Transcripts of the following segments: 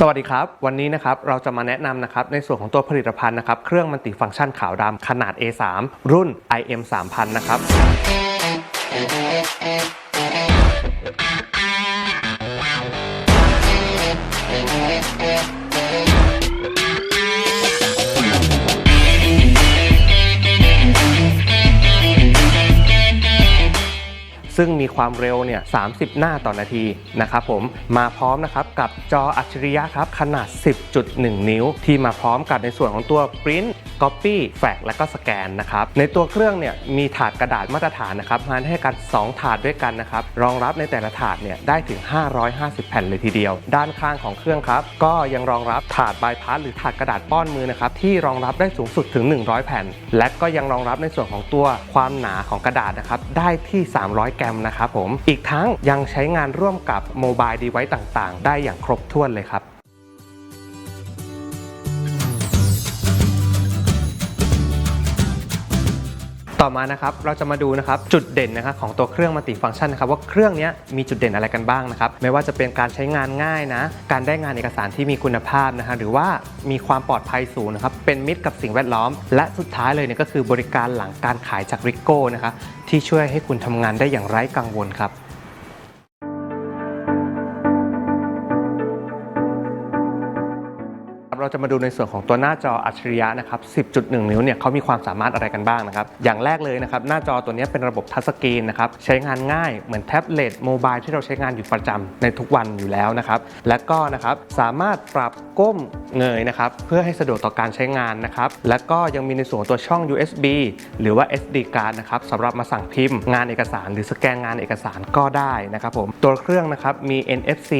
สวัสดีครับ วันนี้นะครับเราจะมาแนะนำนะครับในส่วนของตัวผลิตภัณฑ์นะครับเครื่องมันติฟังก์ชันขาวดำขนาด A3 รุ่น IM 3000 นะครับ ซึ่งมีความเร็วเนี่ย 30 หน้าต่อนาทีนะครับผมมาพร้อมนะครับกับจออัจฉริยะครับขนาด 10.1 นิ้ว ที่มาพร้อมกับในส่วนของตัว Print Copy Fax และก็สแกนนะครับในตัวเครื่องเนี่ยมีถาดกระดาษมาตรฐานนะครับมาให้กัน 2 ถาดด้วยกันนะครับรองรับในแต่ละถาดเนี่ยได้ถึง 550 แผ่นเลยทีเดียว ด้านข้างของเครื่องครับก็ยังรองรับถาดบายพาสหรือถาดกระดาษป้อนมือนะครับที่รองรับได้สูงสุดถึง 100 แผ่น และก็ยังรองรับในส่วนของตัวความหนาของกระดาษนะครับได้ที่ 300 แกรมนะครับผม อีกทั้งยังใช้งานร่วมกับโมบายดีไว c e ต่างๆ ได้อย่างครบถ้วนเลยครับ ต่อมานะครับเราจะมาดูนะครับจุดเด่นนะครับของตัวเครื่องมัลติฟังก์ชันนะครับว่าเครื่องนี้มีจุดเด่นอะไรกันบ้างนะครับไม่ว่าจะเป็นการใช้งานง่ายนะการได้งานเอกสารที่มีคุณภาพนะฮะหรือว่ามีความปลอดภัยสูงนะครับเป็นมิตรกับสิ่งแวดล้อม และสุดท้ายเลยเนี่ยก็คือบริการหลังการขายจากริโก้นะครับที่ช่วยให้คุณทำงานได้อย่างไร้กังวลครับ เราจะมาดูในส่วนของตัวหน้าจออัจฉริยะนะครับ 10.1 นิ้วเนี่ยเขามีความสามารถอะไรกันบ้างนะครับ อย่างแรกเลยนะครับ หน้าจอตัวนี้เป็นระบบทัชสกรีนนะครับ ใช้งานง่ายเหมือนแท็บเล็ตโมบายที่เราใช้งานอยู่ประจำในทุกวันอยู่แล้วนะครับ และก็นะครับสามารถปรับก้มเงยนะครับ เพื่อให้สะดวกต่อการใช้งานนะครับ และก็ยังมีในส่วนตัวช่อง USB หรือว่า SD card นะครับสำหรับมาสั่งพิมพ์งานเอกสาร หรือสแกนงานเอกสารก็ได้นะครับผมตัวเครื่องนะครับมี NFC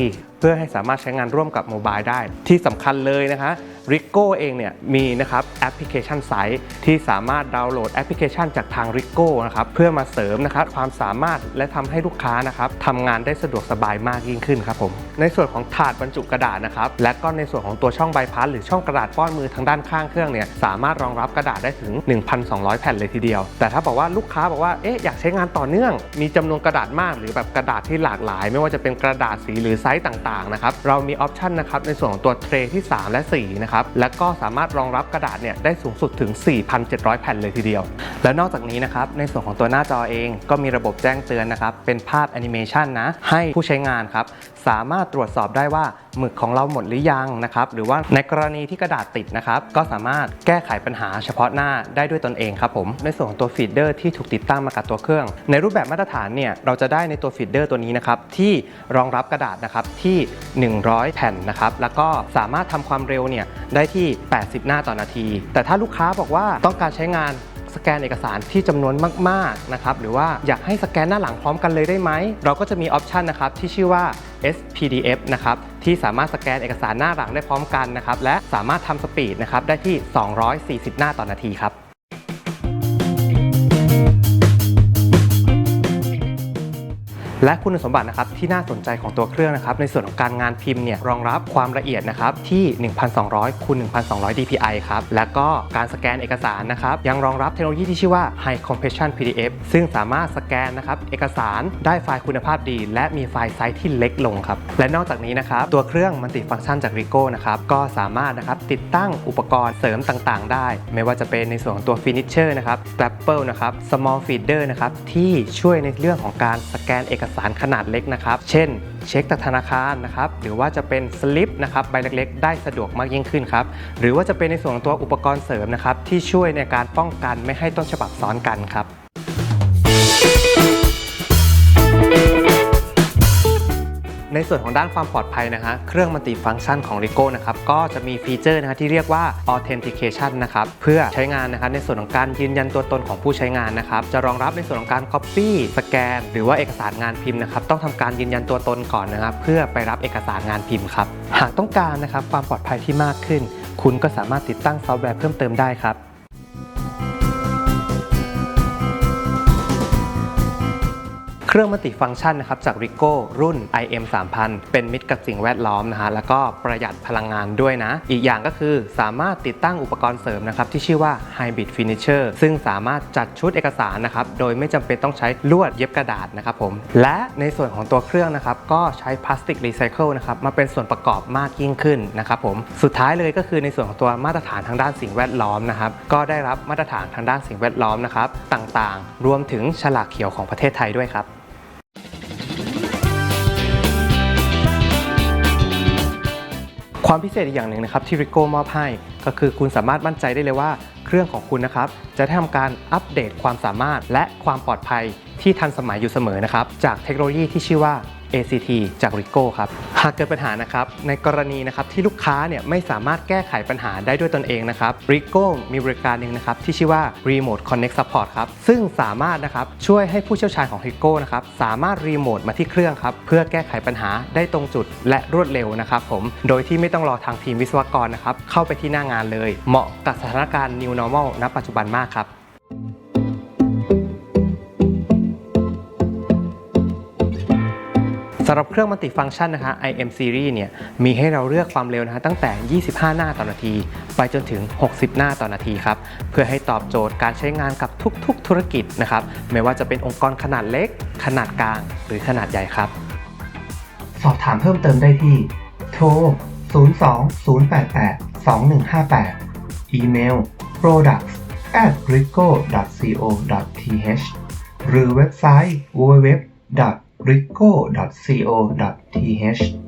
เพื่อให้สามารถใช้งานร่วมกับโมบายได้ ที่สำคัญเลยนะคะ r i c o เองเนี่ยมีนะครับแอปพลิเคชันไซต์ที่สามารถดาวน์โหลดแอปพลิเคชันจากทาง r i c o นะครับเพื่อมาเสริมนะครับความสามารถและทำให้ลูกค้านะครับทำงานได้สะดวกสบายมากยิ่งขึ้นครับผมในส่วนของถาดบรรจุกระดาษนะครับและก็ในส่วนของตัวช่องใบพัดหรือช่องกระดาษป้อนมือทางด้านข้างเครื่องเนี่ยสามารถรองรับกระดาษได้ถึง 1,200 แผ่นเลยทีเดียว แต่ถ้าบอกว่าลูกค้าบอกว่าเอ๊ะอยากใช้งานต่อเนื่อง มีจำนวนกระดาษมาก หรือแบบกระดาษที่หลากหลาย ไม่ว่าจะเป็นกระดาษสีหรือไซส์ต่างๆนะครับเรามีออปชันนะครับในส่วนของตัวเทรที่ 3 และ4นะครับและก็สามารถรองรับกระดาษเนี่ยได้สูงสุดถึง 4,700 แผ่นเลยทีเดียว และนอกจากนี้นะครับ ในส่วนของตัวหน้าจอเอง ก็มีระบบแจ้งเตือนนะครับ เป็นภาพแอนิเมชันนะ ให้ผู้ใช้งานครับ สามารถตรวจสอบได้ว่า หมึกของเราหมดหรือยังนะครับ หรือว่าในกรณีที่กระดาษติดนะครับ ก็สามารถแก้ไขปัญหาเฉพาะหน้าได้ด้วยตนเองครับผม ในส่วนของตัวฟีดเดอร์ที่ถูกติดตั้งมากับตัวเครื่อง ในรูปแบบมาตรฐานเนี่ยเราจะได้ในตัวฟีดเดอร์ตัวนี้นะครับที่รองรับกระดาษนะครับที่ 100 แผ่นนะครับแล้วก็สามารถทำความเร็วเนี่ยได้ที่ 80 หน้าต่อนาที แต่ถ้าลูกค้าบอกว่าต้องการใช้งาน สแกนเอกสารที่จำนวนมากๆนะครับหรือว่าอยากให้สแกนหน้าหลังพร้อมกันเลยได้ไหม เราก็จะมีออปชันนะครับที่ชื่อว่า SPDF นะครับที่สามารถสแกนเอกสารหน้าหลังได้พร้อมกันนะครับและสามารถทำสปีดนะครับได้ที่ 240 หน้าต่อนาทีครับ และคุณสมบัตินะครับที่น่าสนใจของตัวเครื่องนะครับในส่วนของการงานพิมพ์เนี่ยรองรับความละเอียดนะครับที่ 1,200คูณ1,200 dpi ครับและก็การสแกนเอกสารนะครับยังรองรับเทคโนโลยีที่ชื่อว่า High Compression PDF ซึ่งสามารถสแกนนะครับเอกสารได้ไฟล์คุณภาพดี และมีไฟล์ไซส์ที่เล็กลงครับและนอกจากนี้นะครับตัวเครื่องมันติฟังก์ชันจาก Rico นะครับก็สามารถนะครับติดตั้งอุปกรณ์เสริมต่างๆ ได้ ไม่ว่าจะเป็นในส่วนของตัว Finisher นะครับ Stapler นะครับ Small Feeder นะครับที่ช่วยในเรื่องของการสแกนเอกสารสารขนาดเล็กนะครับ เช่น เช็คจากธนาคารนะครับ หรือว่าจะเป็นสลิปนะครับใบเล็กๆ ได้สะดวกมากยิ่งขึ้นครับ หรือว่าจะเป็นในส่วนของตัวอุปกรณ์เสริมนะครับที่ช่วยในการป้องกันไม่ให้ต้นฉบับซ้อนกันครับ ในส่วนของด้านความปลอดภัยนะคะเครื่องมัลติฟังก์ชันของ r i c o นะครับก็จะมีฟีเจอร์นะคะที่เรียกว่า authentication นะครับเพื่อใช้งานนะครับในส่วนของการยืนยันตัวตนของผู้ใช้งานนะครับจะรองรับในส่วนของการ copy สแกน หรือว่าเอกสารงานพิมพ์นะครับต้องทำการยืนยันตัวตนก่อนนะครับเพื่อไปรับเอกสารงานพิมพ์ครับหากต้องการนะครับความปลอดภัยที่มากขึ้น คุณก็สามารถติดตั้งซอฟต์แวร์เพิ่มเติมได้ครับ เครื่องมัลติฟังก์ชันนะครับจาก Ricoh รุ่น IM 3000 เป็นมิตรกับสิ่งแวดล้อมนะฮะแล้วก็ประหยัดพลังงานด้วยนะ อีกอย่างก็คือสามารถติดตั้งอุปกรณ์เสริมนะครับที่ชื่อว่า Hybrid Finisher ซึ่งสามารถจัดชุดเอกสารนะครับโดยไม่จำเป็นต้องใช้ลวดเย็บกระดาษนะครับผมและในส่วนของตัวเครื่องนะครับก็ใช้พลาสติกรีไซเคิลนะครับมาเป็นส่วนประกอบมากยิ่งขึ้นนะครับผมสุดท้ายเลยก็คือในส่วนของตัวมาตรฐานทางด้านสิ่งแวดล้อมนะครับก็ได้รับมาตรฐานทางด้านสิ่งแวดล้อมนะครับต่างๆ รวมถึงฉลากเขียวของประเทศไทยด้วยครับ ความพิเศษอีกอย่างหนึ่งนะครับที่ริโก้มอบให้ ก็คือคุณสามารถมั่นใจได้เลยว่า เครื่องของคุณนะครับจะได้ทำการอัปเดตความสามารถและความปลอดภัยที่ทันสมัยอยู่เสมอนะครับจากเทคโนโลยีที่ชื่อว่า ACT จาก Rico ครับ หากเกิดปัญหานะครับ ในกรณีนะครับที่ลูกค้าเนี่ยไม่สามารถแก้ไขปัญหาได้ด้วยตนเองนะครับ Rico มีบริการหนึ่งนะครับที่ชื่อว่า Remote Connect Support ครับ ซึ่งสามารถนะครับช่วยให้ผู้เชี่ยวชาญของ Rico นะครับสามารถรีโมทมาที่เครื่องครับเพื่อแก้ไขปัญหาได้ตรงจุดและรวดเร็วนะครับผม โดยที่ไม่ต้องรอทางทีมวิศวกรนะครับเข้าไปที่หน้างานเลย เหมาะกับสถานการณ์ New Normal ณ ปัจจุบันมากครับ สำหรับเครื่องมัลติฟังก์ชันนะคะ IM Series เนี่ยมีให้เราเลือกความเร็วนะคะตั้งแต่ 25 หน้าต่อนาที ไปจนถึง 60 หน้าต่อนาทีครับ เพื่อให้ตอบโจทย์การใช้งานกับทุกๆ ธุรกิจนะครับ ไม่ว่าจะเป็นองค์กรขนาดเล็ก ขนาดกลาง หรือขนาดใหญ่ครับ สอบถามเพิ่มเติมได้ที่ โทร 02 088 2158 อีเมล products at rico co th หรือเว็บไซต์ www rico co th